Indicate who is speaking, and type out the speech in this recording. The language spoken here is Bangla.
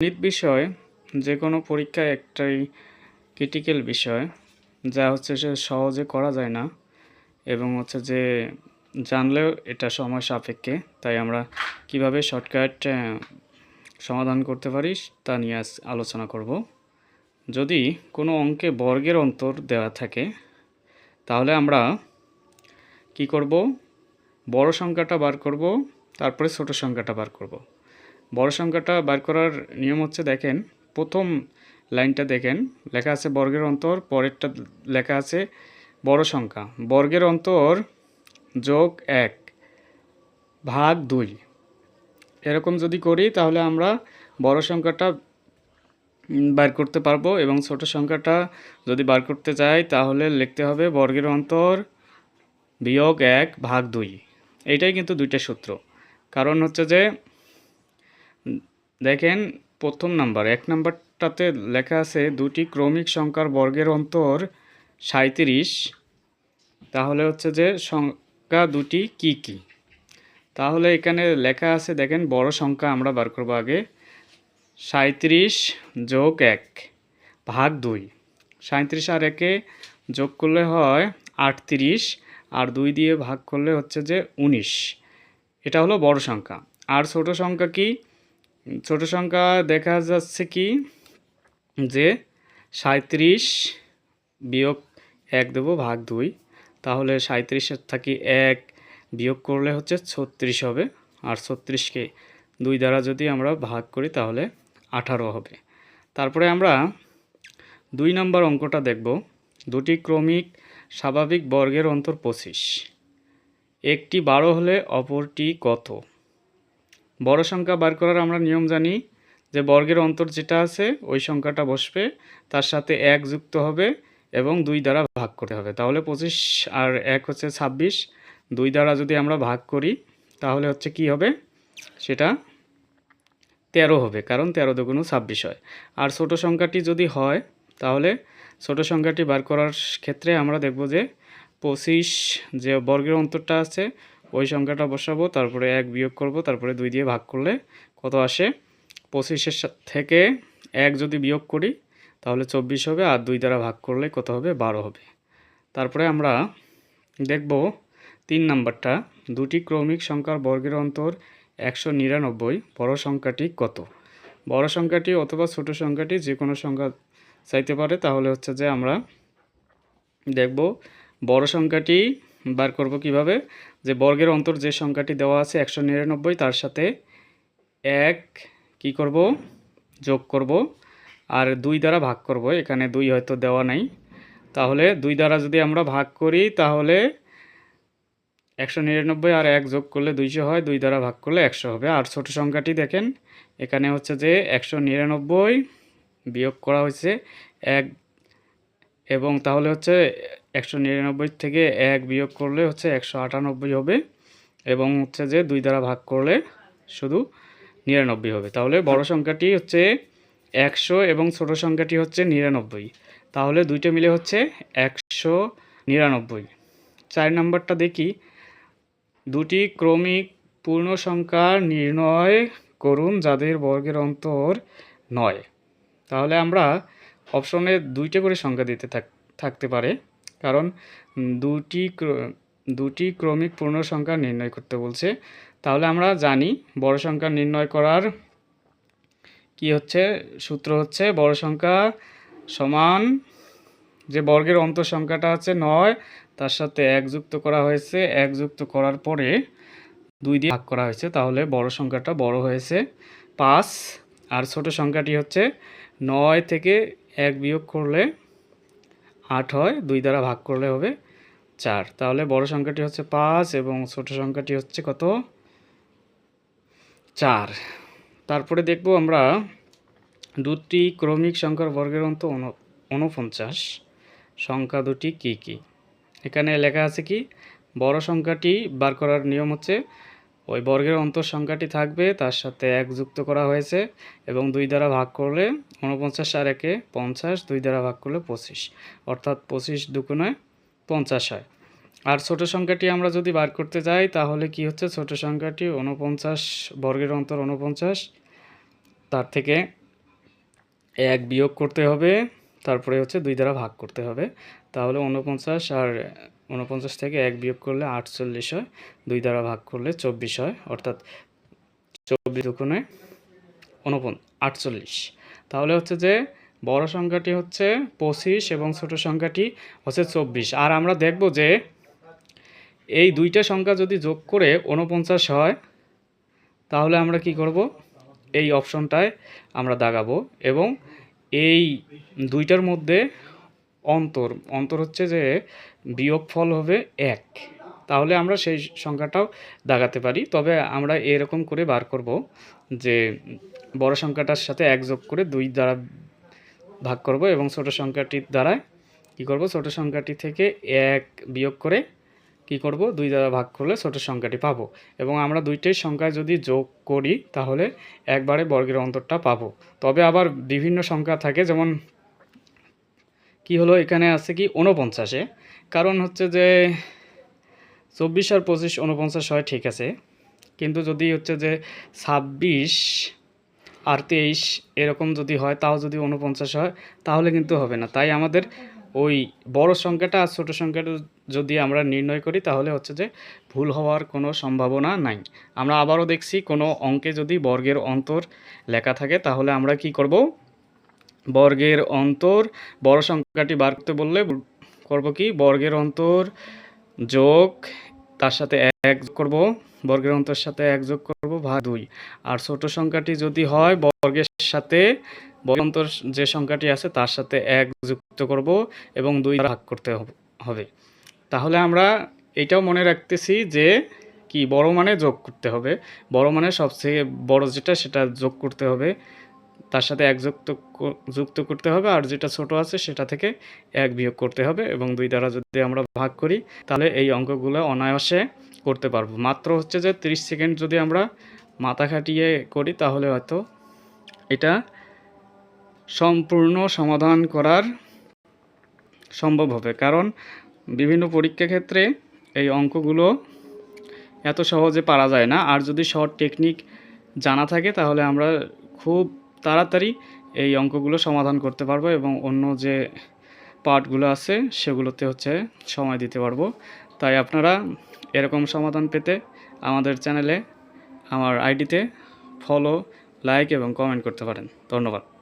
Speaker 1: গণিত বিষয় যে কোনো পরীক্ষায় একটাই ক্রিটিক্যাল বিষয়, যা হচ্ছে সে সহজে করা যায় না এবং হচ্ছে যে জানলেও এটা সময় সাপেক্ষে, তাই আমরা কীভাবে শর্টকাট সমাধান করতে পারি তা নিয়ে আজ আলোচনা করব। যদি কোনো অঙ্কে বর্গের অন্তর দেওয়া থাকে, তাহলে আমরা কি করব? বড় সংখ্যাটা বার করব, তারপরে ছোট সংখ্যাটা বার করব। বড় সংখ্যাটা বার করার নিয়ম হচ্ছে দেখেন, প্রথম লাইনটা দেখেন, লেখা আছে বর্গের অন্তর, পরেরটা লেখা আছে বড় সংখ্যা। বর্গের অন্তর যোগ এক ভাগ দুই। এরকম যদি করি তাহলে আমরা বড় সংখ্যাটা বার করতে পারব এবং ছোট সংখ্যাটা যদি বার করতে চাই তাহলে লিখতে হবে বর্গের অন্তর বিয়োগ এক ভাগ দুই। এইটাই কিন্তু দুইটা সূত্র। কারণ হচ্ছে যে দেখেন, প্রথম নাম্বার। এক নাম্বারটাতে লেখা আছে, দুটি ক্রমিক সংখ্যার বর্গের অন্তর সাঁইত্রিশ। তাহলে হচ্ছে যে সংখ্যা দুটি কি কি? তাহলে এখানে লেখা আছে, দেখেন, বড় সংখ্যা আমরা বার করব আগে। সাঁইত্রিশ যোগ এক, ভাগ দুই। সাঁইত্রিশ আর একে যোগ করলে হয় আটত্রিশ, আর দুই দিয়ে ভাগ করলে হচ্ছে যে উনিশ। এটা হলো বড় সংখ্যা। আর ছোট সংখ্যা কি? ছোট সংখ্যা দেখা যাচ্ছে কি? যে সাঁইত্রিশ বিয়োগ এক দেবো ভাগ দুই। তাহলে সাঁইত্রিশের থাকি এক বিয়োগ করলে হচ্ছে ছত্রিশ হবে। আর ছত্রিশকে দুই দ্বারা যদি আমরা ভাগ করি তাহলে আঠারো হবে। তারপরে আমরা দুই নম্বর অঙ্কটা দেখব। দুটি ক্রমিক স্বাভাবিক বর্গের অন্তর পঁচিশ। একটি বারো হলে অপরটি কত? বড় সংখ্যা বার করার আমরা নিয়ম জানি যে বর্গের অন্তর যেটা আছে, ওই সংখ্যাটা বসবে, তার সাথে এক যুক্ত হবে এবং দুই দ্বারা ভাগ করতে হবে। তাহলে পঁচিশ আর এক হচ্ছে ছাব্বিশ, দুই দ্বারা যদি আমরা ভাগ করি, তাহলে হচ্ছে কি হবে? সেটা তেরো হবে, কারণ তেরো দুগুণ ছাব্বিশ হয়। আর ছোট সংখ্যাটি যদি হয়, তাহলে ছোট সংখ্যাটি বার করার ক্ষেত্রে আমরা দেখব যে পঁচিশ যে বর্গের অন্তরটা আছে ওই সংখ্যাটা বসাবো, তারপরে এক বিয়োগ করব, তারপরে দুই দিয়ে ভাগ করলে কত আসে? পঁচিশের থেকে এক যদি বিয়োগ করি, তাহলে চব্বিশ হবে, আর দুই দ্বারা ভাগ করলে কত হবে? বারো হবে। তারপরে আমরা দেখব তিন নাম্বারটা। দুটি ক্রমিক সংখ্যার বর্গের অন্তর একশো নিরানব্বই, বড় সংখ্যাটি কত? বড় সংখ্যাটি অথবা ছোট সংখ্যাটি যে কোনো সংখ্যা চাইতে পারে, তাহলে হচ্ছে যে আমরা দেখব বড় সংখ্যাটি বার করব কীভাবে? যে বর্গের অন্তর যে সংখ্যাটি দেওয়া আছে একশো নিরানব্বই, তার সাথে এক কি করব? যোগ করব। আর দুই দ্বারা ভাগ করব। এখানে দুই হয়তো দেওয়া নাই। তাহলে দুই দ্বারা যদি আমরা ভাগ করি, তাহলে একশো নিরানব্বই আর এক যোগ করলে দুইশো হয়। দুই দ্বারা ভাগ করলে একশো হবে। আর ছোট সংখ্যাটি দেখেন, এখানে হচ্ছে যে একশো নিরানব্বই বিয়োগ করা হয়েছে এক এবং তাহলে হচ্ছে একশো নিরানব্বই থেকে এক বিয়োগ করলে হচ্ছে একশো আটানব্বই হবে এবং হচ্ছে যে দুই দ্বারা ভাগ করলে শুধু নিরানব্বই হবে। তাহলে বড় সংখ্যাটি হচ্ছে একশো এবং ছোট সংখ্যাটি হচ্ছে নিরানব্বই। তাহলে দুইটা মিলে হচ্ছে একশো নিরানব্বই। চার নাম্বারটা দেখি। দুটি ক্রমিক পূর্ণ সংখ্যা নির্ণয় করুন যাদের বর্গের অন্তর নয়। তাহলে আমরা অপশনে দুইটা করে সংখ্যা দিতে থাক থাকতে পারে। কারণ দুটি দুটি ক্রমিক পূর্ণ সংখ্যা নির্ণয় করতে বলছে। তাহলে আমরা জানি বড় সংখ্যা নির্ণয় করার কি হচ্ছে? সূত্র হচ্ছে বড় সংখ্যা সমান যে বর্গের অন্তর সংখ্যাটা আছে নয়, তার সাথে এক যুক্ত করা হয়েছে। এক যুক্ত করার পরে দুই দিয়ে ভাগ করা হয়েছে, তাহলে বড় সংখ্যাটা বড় হয়েছে পাঁচ। আর ছোট সংখ্যাটি হচ্ছে নয় থেকে এক বিয়োগ করলে আট হয়, দুই দ্বারা ভাগ করলে হবে চার। তাহলে বড় সংখ্যাটি হচ্ছে পাঁচ এবং ছোট সংখ্যাটি হচ্ছে কত? চার। তারপরে দেখব আমরা দুটি ক্রমিক সংখ্যার বর্গের অন্ত উনপঞ্চাশ। সংখ্যা দুটি কি কি? এখানে লেখা আছে কি? বড় সংখ্যাটি বার করার নিয়ম হচ্ছে ওই বর্গের অন্তর সংখ্যাটি থাকবে, তার সাথে এক যুক্ত করা হয়েছে এবং দুই দ্বারা ভাগ করলে উনপঞ্চাশ আর একে পঞ্চাশ, দুই দ্বারা ভাগ করলে পঁচিশ। অর্থাৎ পঁচিশ দুগুণে পঞ্চাশ হয়। আর ছোট সংখ্যাটি আমরা যদি বার করতে যাই, তাহলে কি হচ্ছে? ছোট সংখ্যাটি উনপঞ্চাশ বর্গের অন্তর উনপঞ্চাশ তার থেকে এক বিয়োগ করতে হবে। তারপরে হচ্ছে দুই দ্বারা ভাগ করতে হবে। তাহলে উনপঞ্চাশ আর উনপঞ্চাশ থেকে এক বিয়োগ করলে আটচল্লিশ হয়, দুই দ্বারা ভাগ করলে চব্বিশ হয়, অর্থাৎ চব্বিশ দুগুণে উনপন আটচল্লিশ। তাহলে হচ্ছে যে বড় সংখ্যাটি হচ্ছে পঁচিশ এবং ছোট সংখ্যাটি হচ্ছে চব্বিশ। আর আমরা দেখব যে এই দুইটা সংখ্যা যদি যোগ করে উনপঞ্চাশ হয়, তাহলে আমরা কি করব? এই অপশনটায় আমরা দাগাবো এবং এই দুইটার মধ্যে অন্তর অন্তর হচ্ছে যে বিয়োগ ফল হবে এক। তাহলে আমরা সেই সংখ্যাটাও দাগাতে পারি। তবে আমরা এরকম করে বার করব যে বড় সংখ্যাটার সাথে এক যোগ করে দুই দ্বারা ভাগ করব এবং ছোট সংখ্যাটির দ্বারা কি করব? ছোট সংখ্যাটি থেকে এক বিয়োগ করে কি করব? দুই দ্বারা ভাগ করলে ছোট সংখ্যাটি পাবো। এবং আমরা দুইটাই সংখ্যা যদি যোগ করি, তাহলে একবারে বর্গের অন্তরটা পাবো। তবে আবার বিভিন্ন সংখ্যা থাকে, যেমন কি হলো? এখানে আছে কি? উনপঞ্চাশে কারণ হচ্ছে যে চব্বিশ আর পঁচিশ উনপঞ্চাশ হয়, ঠিক আছে। কিন্তু যদি হচ্ছে যে ছাব্বিশ আর তেইশ এরকম যদি হয়, তাও যদি উনপঞ্চাশ হয়, তাহলে কিন্তু হবে না। তাই আমাদের ওই বড় সংখ্যাটা আর ছোটো সংখ্যাটা যদি আমরা নির্ণয় করি, তাহলে হচ্ছে যে ভুল হওয়ার কোনো সম্ভাবনা নাই। আমরা আবারও দেখছি কোনো অঙ্কে যদি বর্গের অন্তর লেখা থাকে, তাহলে আমরা কি করব? বর্গের অন্তর বড় সংখ্যাটি বার করতে বললে করব কি? বর্গের অন্তর যোগ তার সাথে এক করব, বর্গের অন্তর সাথে এক যোগ করব ভাগ দুই। আর ছোট সংখ্যাটি যদি হয়, বর্গের সাথে বর্গের অন্তর যে সংখ্যাটি আছে তার সাথে এক যুক্ত করব এবং দুই ভাগ করতে হবে তাহলে আমরা এটাও মনে রাখতেছি যে কি, বড় মানে যোগ করতে হবে। বড় মানে সবচেয়ে বড় যেটা, সেটা যোগ করতে হবে। তার সাথে এক যুক্ত যুক্ত করতে হবে আর যেটা ছোট আছে সেটা থেকে এক বিয়োগ করতে হবে এবং দুই দ্বারা যদি আমরা ভাগ করি, তাহলে এই অঙ্কগুলো অনায়াসে করতে পারব। মাত্র হচ্ছে যে 30 সেকেন্ড যদি আমরা মাথা খাটিয়ে করি, তাহলে হয়তো এটা সম্পূর্ণ সমাধান করার সম্ভব হবে। কারণ বিভিন্ন পরীক্ষা ক্ষেত্রে এই অঙ্কগুলো এত সহজে পারা যায় না। আর যদি শর্ট টেকনিক জানা থাকে, তাহলে আমরা খুব তাড়াতাড়ি এই অঙ্কগুলো সমাধান করতে পারব এবং অন্য যে পার্টগুলো আছে, সেগুলোতে হচ্ছে সময় দিতে পারব। তাই আপনারা এরকম সমাধান পেতে আমাদের চ্যানেলে আমার আইডিতে ফলো, লাইক এবং কমেন্ট করতে পারেন। ধন্যবাদ।